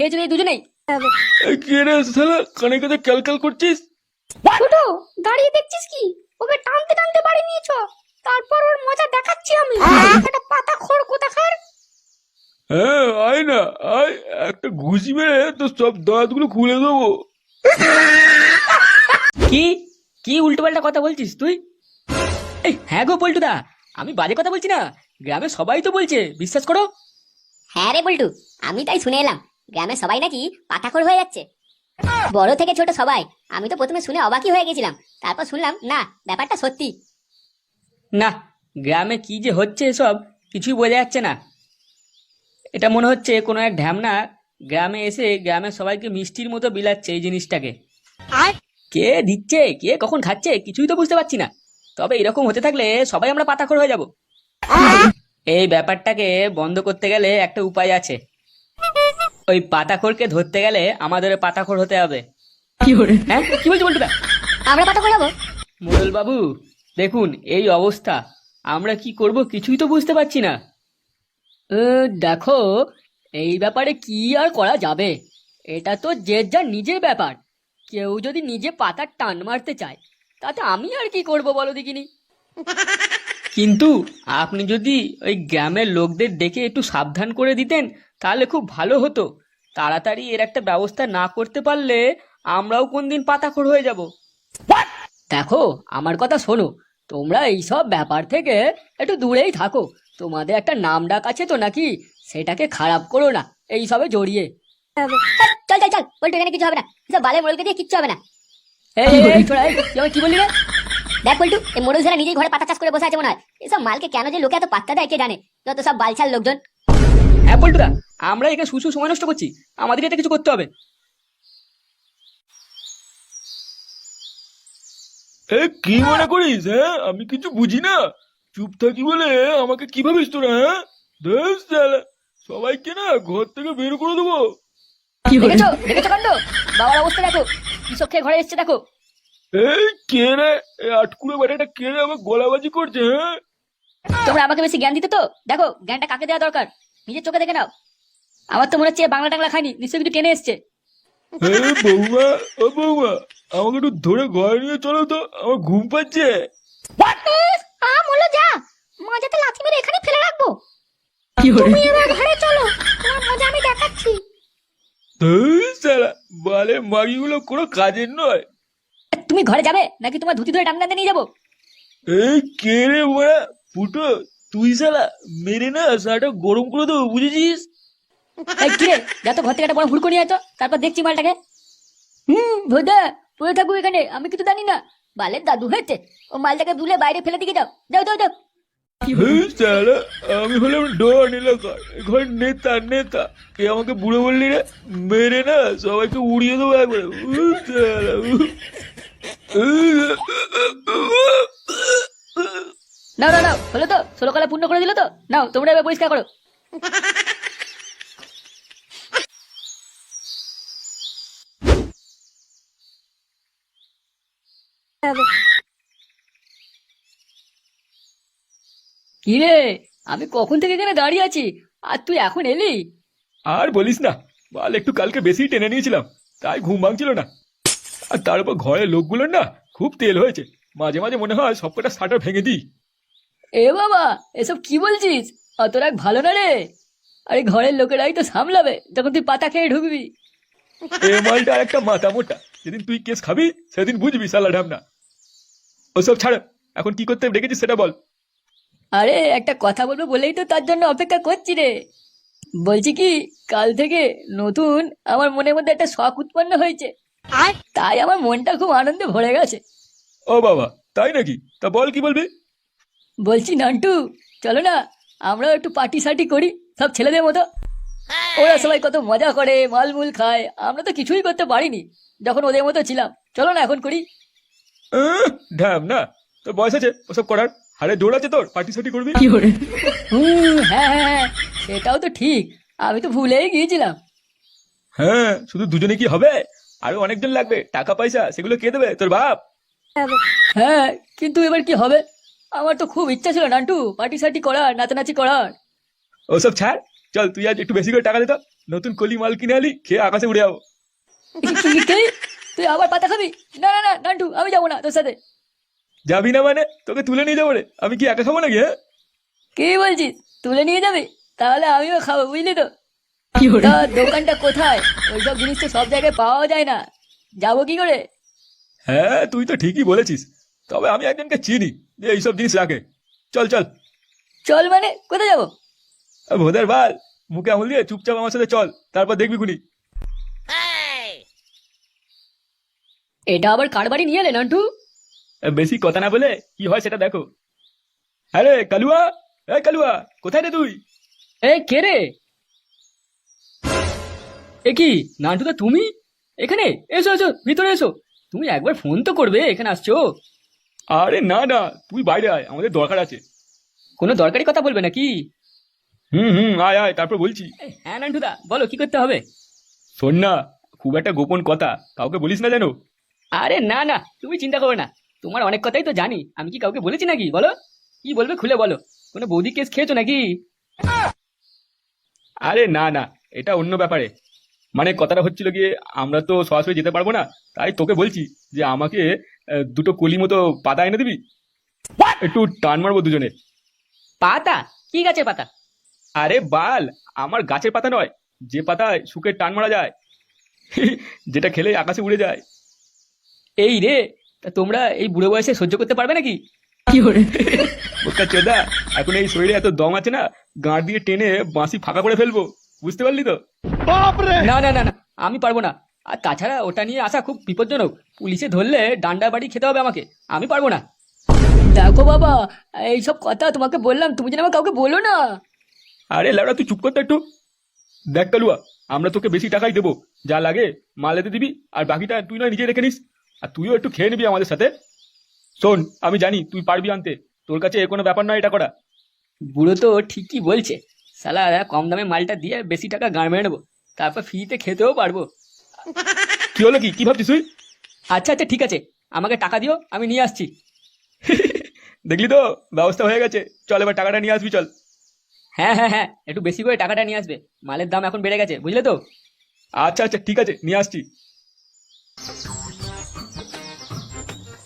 খেয়ে চলে দুজনেই? এই কে রে শালা? কানে কানে ক্যালক্যাল করছিস? ছোট দাঁড়িয়ে দেখছিস কি? ওকে টানতে টানতে বাড়ি নিয়েছ তারপর ওর মজা দেখাচ্ছি আমি। একটা পাতা খড় কোথাকার? হ্যাঁ আয় না আয়। একটা ঘুষি মেরে তো সব দাঁতগুলো খুলে দেবো। কি? কি উল্টো পাল্টা কথা বলছিস তুই? এই হ্যাঁ গো পল্টুদা আমি বাজে কথা বলছি না। গ্রামে সবাই তো বলছে বিশ্বাস করো? হ্যাঁ রে বল্টু আমি তাই শুনে এলাম। গ্রামে সবাই নাকি পাতাখর হয়ে যাচ্ছে। বড় থেকে ছোট সবাই। আমি তো প্রথমে শুনে অবাকই হয়ে গেছিলাম। তারপর শুনলাম না ব্যাপারটা সত্যি। না গ্রামে কি যে হচ্ছে এসব কিছুই বোঝা যাচ্ছে না। এটা মনে হচ্ছে কোনো এক ঢ্যামনা গ্রামে এসে গ্রামের সবাইকে মিষ্টির মতো বিলাচ্ছে এই জিনিসটাকে। আর? কে দিচ্ছে কে কখন খাচ্ছে কিছুই তো বুঝতে পারছি না। তবে এরকম হতে থাকলে সবাই আমরা পাতাখর হয়ে যাব। এই ব্যাপারটাকে বন্ধ করতে গেলে একটা উপায় আছে। ওই পাতাখোরকে ধরতে গেলে আমাদের পাতাখোর হতে হবে। কি করে? হ্যাঁ কি বলছো বলটুদা আমরা পাতাখর হব? মোড়ল বাবু দেখুন এই অবস্থা। আমরা কি করব কিছুই তো বুঝতে পারছি না। দেখো এই ব্যাপারে কি আর করা যাবে? এটা তো যে যার নিজের ব্যাপার। কেউ যদি নিজে পাতার টান মারতে চায় তাতে আমি আর কি করব বলো দেখিনি? কিন্তু আপনি যদি ওই গ্রামের লোকদের ডেকে একটু সাবধান করে দিতেন তাহলে খুব ভালো হতো। তাড়াতাড়ি এর একটা ব্যবস্থা না করতে পারলে আমরাও কোনদিন পাতাখোর হয়ে যাব। দেখো আমার কথা শোনো। তোমরা এইসব ব্যাপার থেকে একটু দূরেই থাকো। তোমাদের একটা নাম ডাক আছে তো নাকি? সেটাকে খারাপ করো না। এইসবে জড়িয়ে। চল চল চল। বল্টু এখানে কিছু হবে না। এসব বালে মোড়লকে দিয়ে কিচ্ছু হবে না। এই, এই, এই, ছোড়া, এই, কি বললি রে? দেখ বল্টু এই মোড়ল ছেলে নিজেই ঘরে পাতা চাষ করে বসে আছে মনে হয়। এসব মালকে কেন যে লোকে এত পাত্তা দেয় কে জানে? যত সব বালছাল লোকজন। হ্যাঁ পল্টুদা আমরা এখানে শুধু সময় নষ্ট করছি। আমাদের এটা কিছু করতে হবে। এ কি মনে করিস হ্যাঁ আমি কিছু বুঝি না। চুপ থাকি বলে আমাকে কি ভাবিস তোরা হ্যাঁ? শালা, সবাইকে না ঘর থেকে বের করে দেবো। দেখেছ? দেখেছ কাণ্ড? বাবার অবস্থা দেখো। কৃষক খেয়ে ঘরে এসছে দেখো। এই কে রে? এই আটকুড়ে বেটাটা কে রে? আমার গলাবাজি করছে হ্যাঁ? তোমরা আমাকে বেশি জ্ঞান দিতে তো? দেখো জ্ঞানটা কাকে দেওয়া দরকার? নিজের চোখে দেখে নাও। আমার তো মনে হচ্ছে বাংলা টাংলা খায়নি নিশ্চয়ই কিছু টেনে এসছে। বৌমা ও বৌমা আমাকে একটু ধরে ঘরে নিয়ে চলো তো আমার ঘুম পাচ্ছে। আম হলো যা। মজাতে লাথি মেরে এখানে ফেলে রাখব। তুমি এবার ঘরে চলো তোমার মজা আমি দেখাচ্ছি। বালে মাগিগুলো কোনো কাজের নয়। তুমি ঘরে যাবে নাকি তোমার ধুতি ধরে টাঙ্গাতে নিয়ে যাব? এই কে রে মোড়া ফুটো? তুই শালা মেরে না শালাটা গরম করে দেবো বুঝেছিস? এই কিরে যা তো ঘর থেকে একটা বড় হুড়কো নিয়ে আয় তো তারপর দেখছি মালটাকে। হুম ভোদা পড়ে থাকব এখানে আমি কিছু জানি না। বালের দাদু হয়েছে ও মালটাকে দুলে বাইরে ফেলে দিকে যাও। যাও যাও যাও। এই শালা আমি হলাম ডন এলাকার ঘর নেতা নেতা। কে আমাকে বুড়ো বললি রে মেরে না সবাইকে উড়িয়ে দেবো একবারে। উহ, শালা, উহ। নাও নাও হলো তো ষোলো কালা পূর্ণ করে দিল তো। নাও, তোমরা এবার পরিষ্কার করো। কি রে আমি কখন থেকে এখানে দাঁড়িয়ে আছি? আর তুই এখন এলি? আর বলিস না, বাল, একটু কালকে বেশি টেনে নিয়েছিলাম, তাই ঘুম ভাঙছিল না। আর তার উপর ঘরের লোকগুলোর না খুব তেল হয়েছে, মাঝে মাঝে মনে হয় সবকটা শাটার ভেঙে দিই। এ বাবা এসব কি বলছিস? অত রাগ ভালো না রে। আরে ঘরের লোকেরাই তো সামলাবে যখন তুই পাতা খেয়ে ঢুকবি। এ মালটা একটা মাথা মোটা। যেদিন তুই কেস খাবি সেদিন বুঝবি সালা ঢামনা। ওসব ছাড় এখন কি করতে ডেকেছিস সেটা বল। আরে একটা কথা বলব বলেই তো তার জন্য অপেক্ষা করছি রে। বলছি কি কাল থেকে নতুন আমার মনের মধ্যে একটা শখ উৎপন্ন হয়েছে। তাই আমার মনটা খুব আনন্দে ভরে গেছে। ও বাবা তাই নাকি? তা বল কি বলবি? বলছি নান্টু চলো না আমরাও একটু পার্টি সার্টি করি সব ছেলেদের মতো। ওরা সবাই কত মজা করে মালমুল খায় আমরা তো কিছুই করতে পারিনি যখন ওদের মতো ছিলাম। চলো না এখন করি। ঢ্যাম না তোর বয়স আছে ওসব করার। হারে জোর আছে তোর পার্টি সার্টি করবি? হুম হ্যাঁ হ্যাঁ হ্যাঁ, সেটাও তো ঠিক আমি তো ভুলেই গিয়েছিলাম। হ্যাঁ শুধু দুজনে কি হবে? আরও অনেকজন লাগবে টাকা পয়সা সেগুলো কে দেবে তোর বাপ? হ্যাঁ কিন্তু এবার কি হবে? আমার তো খুব ইচ্ছা ছিল নান্টু। পার্টি সার্টি করার নাচানাচি করার। ওসব ছাড় চল তুই আজ একটু বেশি করে টাকা দে তো। নতুন কলি মাল কিনে আলি খেয়ে আকাশে উড়ে যাব? তুই আবার পাতা খাবি? না না না নান্টু আমি যাব না তোর সাথে। যাবি না মানে? তোকে তুলে নিয়ে যাব রে। আমি কি একা খাব নাকি হ্যাঁ? কি বলছিস? তুলে নিয়ে যাবে? তাহলে আমিও খাব বুঝলি তো? দোকানটা কোথায়? ওইসব জিনিস তো সব জায়গায় পাওয়া যায় না। যাব কি করে? হ্যাঁ তুই তো ঠিকই বলেছিস। তবে আমি একজনকে চিনি। এইসব জিনিস রাখে। চল চল। চল মানে? কোথায় যাব? ভোদার বাল মুখে আমল দিয়ে চুপচাপ আমার সাথে চল তারপর দেখবি এটা আবার কার বাড়ি নিয়ে এলে নান্টু? বেশি কথা না বলে কি হয় সেটা দেখো। হ্যাঁ রে কালুয়া? এ কালুয়া কোথায় রে তুই? এ কে রে? এ কি নান্টু দা তুমি? এখানে? এসো এসো ভিতরে এসো। তুমি একবার ফোন তো করবে এখানে আসছো। আরে না না তুই বাইরে আয় আমাদের দরকার আছে। কোনো দরকারি কথা বলবে নাকি? হুম হুম আয় আয় তারপর বলছি। হ্যাঁ নান্টু দা বলো কি করতে হবে? শোন না খুব একটা গোপন কথা কাউকে বলিস না জানো আরে না না তুমি চিন্তা করো না তোমার অনেক কথাই তো জানি আমি কি কাউকে বলেছি নাকি বলো? কি বলবে খুলে বলো কোনো বৌদি কেস খেয়েছো নাকি? আরে না না এটা অন্য ব্যাপারে। মানে কথাটা হচ্ছিল গিয়ে আমরা তো সরাসরি যেতে পারব না তাই তোকে বলছি যে আমাকে দুটো কলি মতো পাতা এনে দিবি? একটু টান মারবো দুজনে। পাতা? কি গাছের পাতা? আরে বাল আমার গাছের পাতা নয় যে পাতায় শুকে টান মারা যায় যেটা খেলে আকাশে উড়ে যায়। এই রে তা তোমরা এই বুড়ো বয়সে সহ্য করতে পারবে নাকি? বোকা চোদা এখন এই শরীরে এত দম আছে না গাঁট দিয়ে টেনে বাঁশি ফাঁকা করে ফেলব বুঝতে পারলি তো? না না না না আমি পারব না। আর তাছাড়া ওটা নিয়ে আসা খুব বিপজ্জনক। পুলিশে ধরলে ডান্ডা বাড়ি খেতে হবে আমাকে। আমি পারব না। দেখো বাবা এইসব কথা তোমাকে বললাম তুমি যেন আমার কাউকে বলো না। আরে লাউডা তুই চুপ করতে একটু। দেখ কালুয়া আমরা তোকে বেশি টাকাই দেবো। যা লাগে মাল এতে দিবি আর বাকিটা তুই নয় নিজে রেখে নিস। আর তুইও একটু খেয়ে নিবি আমাদের সাথে। শোন আমি জানি তুই পারবি আনতে। তোর কাছে এ কোনো ব্যাপার নয় এটা করা। বুড়ো তো ঠিকই বলছে। সালা কম দামে মালটা দিয়ে বেশি টাকা গাড় মেরে নেব। তারপর ফ্রিতে খেতেও পারব। কি হলো কি? কি ভাবছিস তুই? আচ্ছা আচ্ছা ঠিক আছে। আমাকে টাকা দিও আমি নিয়ে আসছি। দেখলি তো? ব্যবস্থা হয়ে গেছে। চল এবার টাকাটা নিয়ে আসবি চল। হ্যাঁ হ্যাঁ হ্যাঁ একটু বেশি করে টাকাটা নিয়ে আসবে। মালের দাম এখন বেড়ে গেছে বুঝলে তো? আচ্ছা আচ্ছা ঠিক আছে নিয়ে আসছি।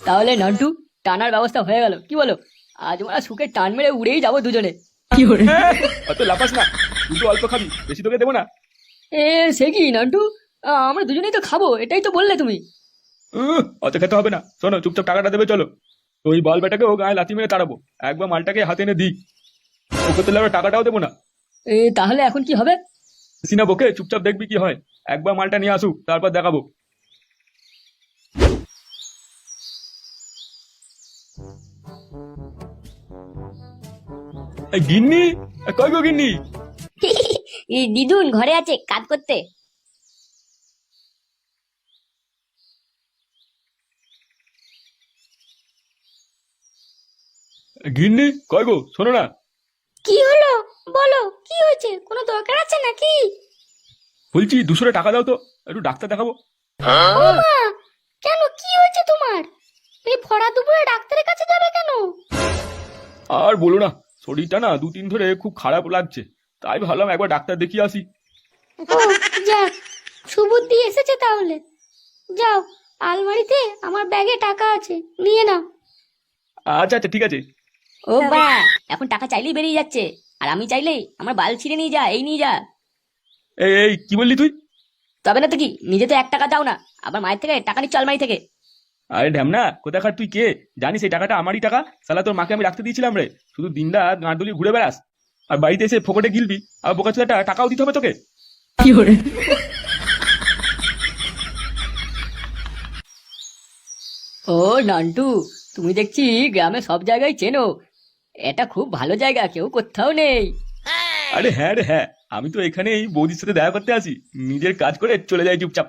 তাহলে নন্টু টানার ব্যবস্থা হয়ে গেল। কি বলো? আজ আমরা সুখে টান মেরে উড়েই যাব দুজনে। কি হ্যাঁ, অত লাফাস না তুই তো অল্প খাবি বেশি তোকে দেবো না। এ সে কি নান্টু? আমরা দুজনেই তো খাব এটাই তো বললে তুমি। উহ, অত খেতে হবে না। শোনো চুপচাপ টাকাটা দেবে চলো। ওই বল বেটাকে ও গায়ে লাথি মেরে তাড়াবো। একবার মালটাকে হাতে এনে দিই। ওকে তো আমরা টাকাটাও দেবো না। এ তাহলে এখন কি হবে? সিনা বকে চুপচাপ দেখবি কি হয়। একবার মালটা নিয়ে আসুক তারপর দেখাবো। গিন্নি এ, কই গো গিন্নি? এই দিদুন ঘরে আছে কাজ করতে। গিন্নি কই গো শোনো না। কি হলো? বলো কি হয়েছে? কোনো দরকার আছে নাকি? বলছি দুশো টাকা দাও তো একটু ডাক্তার দেখাবো। ও মা কেন? কি হয়েছে তোমার? এই ভরা দুপুরে ডাক্তারের কাছে যাবে কেন? আর বলো না শরীরটা না দু দিন ধরে খুব খারাপ লাগছে তাই ভাবলাম একবার ডাক্তার দেখিয়ে আসি। ও যাক সুবুদ্ধি এসেছে তাহলে। যাও আলমারিতে আমার ব্যাগে টাকা আছে নিয়ে নাও। আচ্ছা আচ্ছা ঠিক আছে। ও বা। এখন টাকা চাইলেই বেরিয়ে যাচ্ছে। আর আমি চাইলেই আমার বাল ছিঁড়ে নিয়ে যা এই নিয়ে যা। এই এই কি বললি তুই? তবে না তো কি নিজে তো এক টাকা দাও না। আবার মায়ের থেকে টাকা নিচ্ছ আলমারি থেকে। আরে ঢ্যামনা কোথাকার তুই কে? জানিস এই টাকাটা আমারই টাকা? সালা তোর মাকে আমি রাখতে দিয়েছিলাম রে। শুধু দিনটা গাঁট দুলি ঘুরে বেড়াস। আর বাড়িতে এসে ফোকটে গিলবি। আর বোকা চোদাটা টাকাও দিতে হবে তোকে। ও নান্টু তুমি দেখছি গ্রামে সব জায়গায় চেনো। এটা খুব ভালো জায়গা কেউ কোথাও নেই। আরে হ্যাঁ রে হ্যাঁ আমি তো এখানেই বৌদির সাথে দেখা করতে আসি। নিজের কাজ করে চলে যাই চুপচাপ।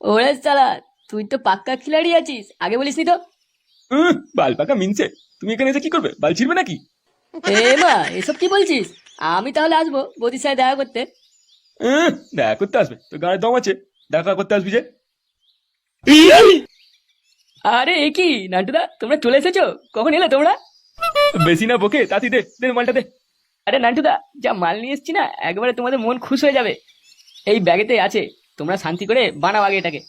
ওরে চালা তুই তো পাক্কা খিলাড়ি আছিস আগে বলিসনি তো। উহ, বাল পাকা মিনছে। তুমি এখানে এসে কি করবে? বাল ছিড়বে নাকি? এ মা এসব কি বলছিস? আমি তাহলে আসব বৌদির সাথে দেখা করতে। উহ, দেখা করতে আসবে। তো গাড়ির দম আছে দেখা করতে আসবি যে। আরে এ কি নান্টুদা তোমরা চলে এসেছ? কখন এলে তোমরা? বেশি না বকে তাতি দে দে মালটা দে। আরে নান্টুদা যা মাল নিয়ে এসছি না একবারে তোমাদের মন খুশ হয়ে যাবে। এই ব্যাগেতে আছে তোমরা শান্তি করে বানাও আগে এটাকে।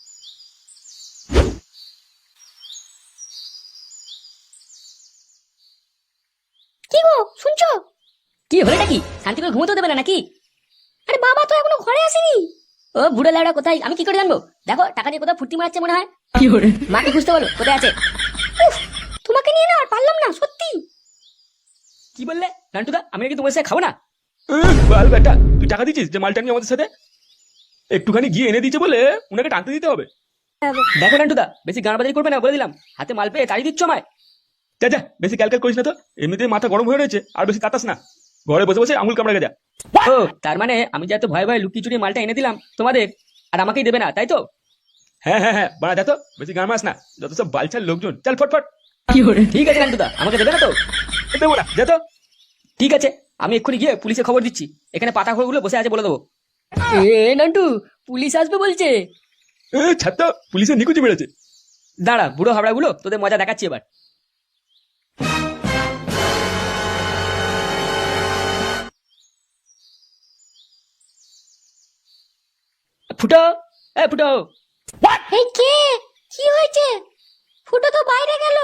কি গো শুনছো? কি হলো নাকি শান্তি করে ঘুমোতে দেবে না নাকি? আরে বাবা তো এখনও ঘরে আসেনি। ও বুড়ো লাউডা কোথায়? আমি কি করে জানব? দেখো টাকা দিয়ে কোথাও ফুর্তি মারাচ্ছে মনে হয়। মাকে খুঁজতে বলো কোথায় আছে? পারলাম না সত্যি? কি বললে? নান্টুদা আমি নাকি তোমার সাথে খাব না? বাল বেটা তুই টাকা দিচ্ছিস যে মালটা নিয়ে আমাদের সাথে? একটুখানি গিয়ে এনে দিচ্ছে বলে উনাকে টানতে দিতে হবে। দেখো নান্টুদা বেশি গান বাজারি করবে না বলে দিলাম। হাতে মাল পেয়ে তাড়িয়ে দিচ্ছ আমায়? যা যা বেশি ক্যালকাল করিস না তো। এমনিতে মাথা গরম হয়ে রয়েছে আর বেশি তাতাস না। ঘরে বসে বসে আঙুল কামড়ে যা। ও তার মানে আমি যে এত ভয় ভয় লুকিয়ে চুরিয়ে মালটা এনে দিলাম তোমাদের আর আমাকেই দেবে না তাই তো? হ্যাঁ হ্যাঁ হ্যাঁ বাড়া যা তো। বেশি গান মাস না। যত সব বালছার লোকজন চল ফটফট ঠিক আছে নান্টুদা আমাকে দেবে না তো? দেবো না। যা তো। ঠিক আছে আমি এক্ষুনি গিয়ে পুলিশে খবর দিচ্ছি। এখানে পাতা খড়গুলো বসে আছে বলে দেবো। এ নান্টু পুলিশ আসবে বলছে। এ, ছাড় তো পুলিশের নিকুচি বেড়েছে দাঁড়া বুড়ো হাবড়াগুলো তোদের মজা দেখাচ্ছি এবার। ফুটো এ ফুটো। এই কে? কি হয়েছে ফুটো তো বাইরে গেল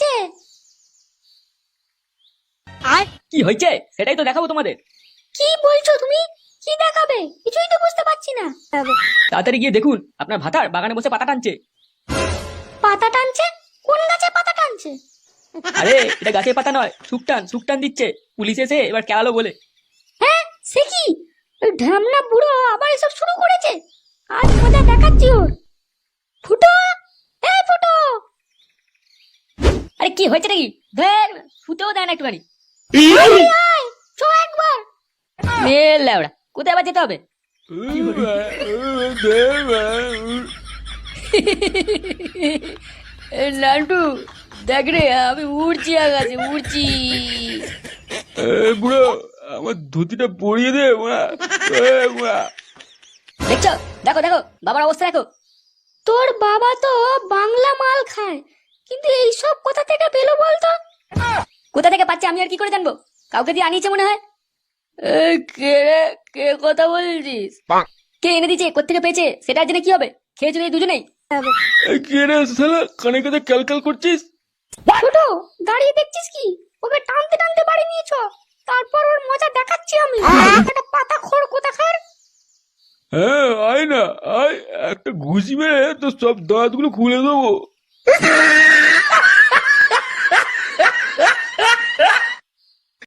কি হয়েছে কি হয়েছে? সেটাই তো দেখাবো তোমাদের। কি বলছো তুমি? কি দেখাবে? কিছুই তো বুঝতে পারছি না। তাড়াতাড়ি গিয়ে দেখুন আপনার ভাতার বাগানে বসে পাতা টানছে। পাতা টানছে? কোন গাছে পাতা টানছে? আরে এটা গাছের পাতা নয় শুকটান শুকটান দিচ্ছে। পুলিশ এসে এবার কেলালো বলে। হ্যাঁ সে কি? ওই ঢ্যামনা বুড়ো আবার এসব শুরু করেছে? আজ মজা দেখাচ্ছি ওর। ফুটো এই ফুটো আরে কি হয়েছে নাকি? ধর ফুটেও দেয় না একটুখানি। আয়, আয় একবার। মেলা ওরা কোথায় আবার যেতে হবে? নান্টু দেখ রে আমি উড়ছি আকাশে উড়ছি। এ, বুড়ো আমার ধুতিটা পরিয়ে দে দেখছ? দেখো দেখো বাবার অবস্থা দেখো। তোর বাবা তো বাংলা মাল খায়। কিন্তু এইসব কোথা থেকে পেল বলতো? কোথা থেকে পাচ্ছে আমি আর কি করে জানব? কাউকে দিয়ে আনিয়েছে মনে হয়? কে রে? কে কথা বলছিস? কে এনে দিয়েছে? কোথেকে পেয়েছে? সেটার জন্য কি হবে? খেয়ে চলে দুজনেই? কে রে শালা? কানে কানে ক্যালকাল করছিস? ছোট দাঁড়িয়ে দেখছিস কি? ওকে টানতে টানতে বাড়ি নিয়েছ তারপর ওর মজা দেখাচ্ছি আমি। একটা পাতা খড় কোথাকার? হ্যাঁ আয় না আয়। একটা ঘুষি মেরে তো সব দাঁতগুলো খুলে দেবো। Ha ha ha!